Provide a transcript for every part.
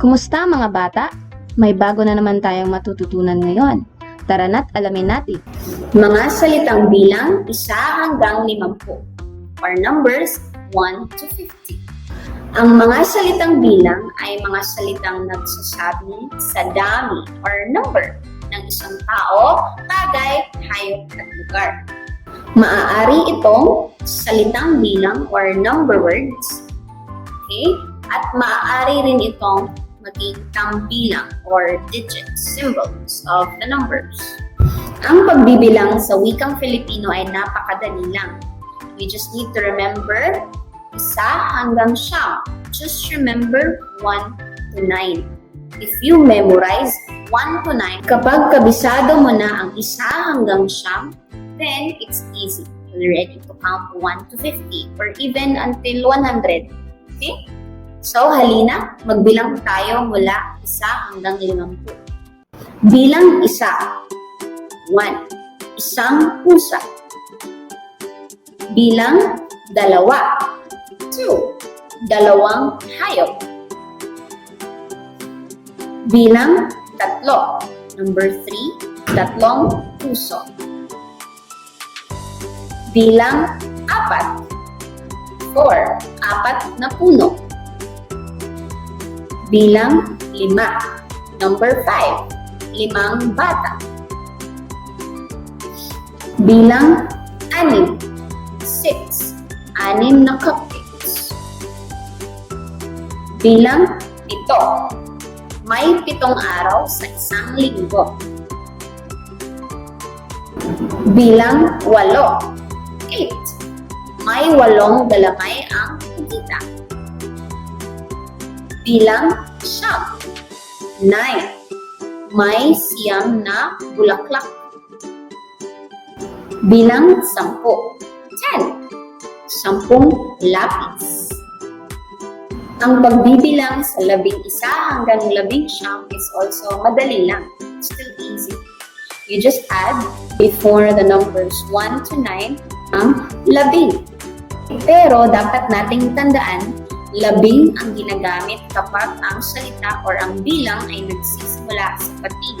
Kumusta mga bata? May bago na naman tayong matututunan ngayon. Tara na't alamin natin. Mga salitang bilang isa hanggang limampu or numbers 1 to 50. Ang mga salitang bilang ay mga salitang nagsasabi sa dami or number ng isang tao, bagay, hayop at lugar. Maaari itong salitang bilang or number words. Okay? At maaari rin itong maging tambilang or digits, symbols of the numbers. Ang pagbibilang sa wikang Filipino ay napakadali lang. You just need to remember isa hanggang siyam. Just remember 1 to 9. If you memorize 1 to 9, kapag kabisado mo na ang isa hanggang siyam, then it's easy. You're ready to count 1 to 50 or even until 100. Okay? So, halina, magbilang tayo mula isa hanggang limampu. Bilang isa. 1. Isang pusa. Bilang dalawa. 2. Dalawang hayop. Bilang tatlo. Number 3. Tatlong puso. Bilang apat. 4. Apat na puno. Bilang lima. Number 5. Limang bata. Bilang anim. Six. Anim na cupcakes. Bilang pito. May pitong araw sa isang linggo. Bilang walo. Eight. May walong galamay ang. Bilang siyam. Nine. May siyam na bulaklak. Bilang sampu. Ten. Sampung lapis. Ang pagbibilang sa labing isa hanggang labing siyam is also madali lang. Still easy. You just add before the numbers 1 to 9 ang labing. Pero dapat nating tandaan, labing ang ginagamit kapag ang salita or ang bilang ay nagsisimula sa patig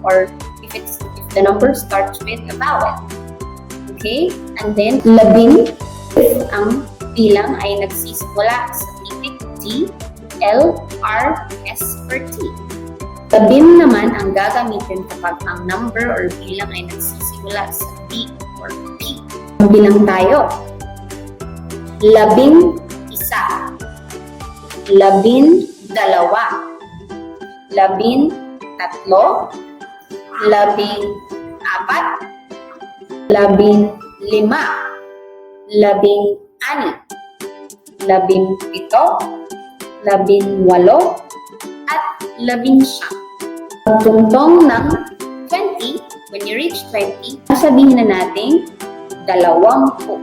or if it's if the number starts with a vowel. Okay? And then labing ang bilang ay nagsisimula sa titik T, L, R, S, or T. Labing naman ang gagamitin kapag ang number or bilang ay nagsisimula sa B or P. Bilang tayo. Labing. Labing dalawa. Labing tatlo. Labing apat. Labing lima. Labing ani. Labing pito. Labing walo. At labing siyam. Pagtungtong ng 20, when you reach 20, sabihin na natin dalawampu.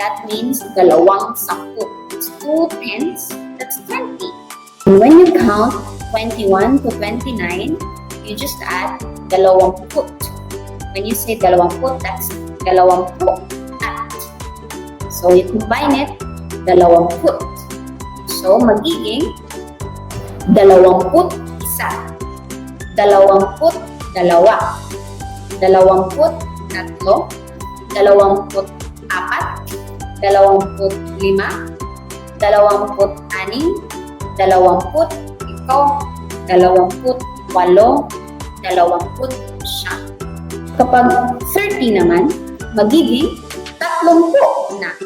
That means dalawang sampu. It's two tens, that's 20. And when you count 21 to 29, you just add dalawamput. When you say dalawamput, that's dalawampu at. So you combine it, dalawamput. So magiging dalawamput isa. Dalawamput dalawa. Dalawamput tatlo. Dalawamput apat. Dalawamput lima. Dalawamput anim. Dalawamput ito. Dalawamput walo. Dalawamput siyam. Kapag 30 naman, magiging tatlongpu na.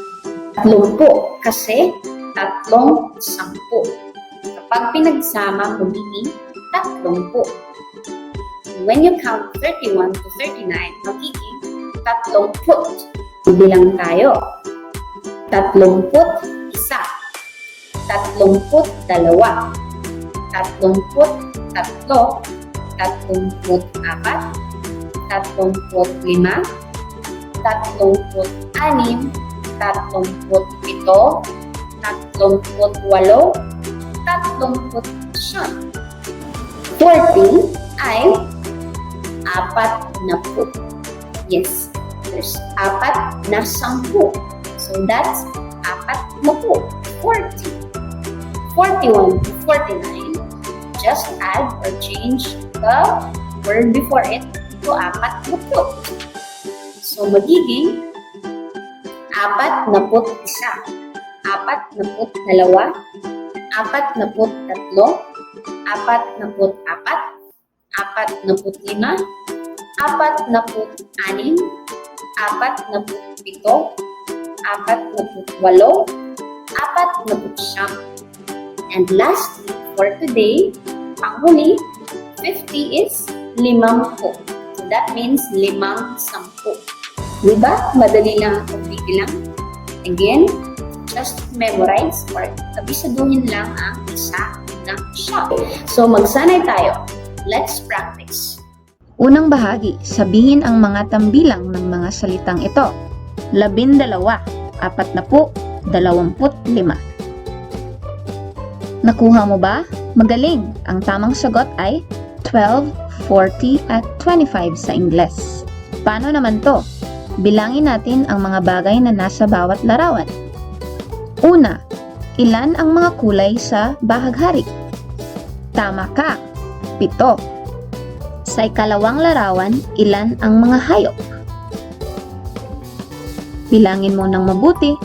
Tatlongpu kasi tatlong sampu. Kapag pinagsama, magiging tatlongpu. When you count 31 to 39, magiging tatlongput. Bilang tayo. Tatlumput isa. Tatlumput dalawa. Tatlumput tatlo. Tatlumput apat. Tatlumput lima. Tatlumput anim. Tatlumput pito. Tatlumput walo. Tatlumput siyam. 40 ay apat na po. Yes, there's apat na sampu. So that's apat na po. 40. 41 to 49 just add or change the word before it to apat na po. So, magiging apat na put isa, apat na put dalawa, apat na put tatlo, apat na put apat, apat na put lima, apat na put anim, apat na put pito, apat na put walo, apat na put siyam. And lastly, for today, panghuli, 50 is limang po. So that means limang sampu. Diba? Madali lang ang pagbibilang. Again, just memorize or kabisaduhin lang ang isa ng siya. So magsanay tayo. Let's practice. Unang bahagi, sabihin ang mga tambilang ng mga salitang ito. Labindalawa, apat na po, dalawamput lima. Nakuha mo ba? Magaling! Ang tamang sagot ay 12, 40 at 25 sa Ingles. Paano naman to? Bilangin natin ang mga bagay na nasa bawat larawan. Una, ilan ang mga kulay sa bahaghari? Tama ka, pito. Sa ikalawang larawan, ilan ang mga hayop? Bilangin mo ng mabuti.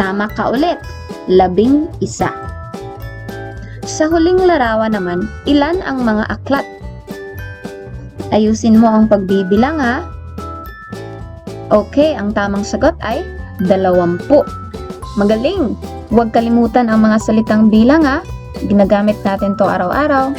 Tama ka ulit, labing isa. Sa huling larawan naman, ilan ang mga aklat? Ayusin mo ang pagbibilang ha. Okay, ang tamang sagot ay dalawampu. Magaling! Huwag kalimutan ang mga salitang bilang ha. Ginagamit natin to araw-araw.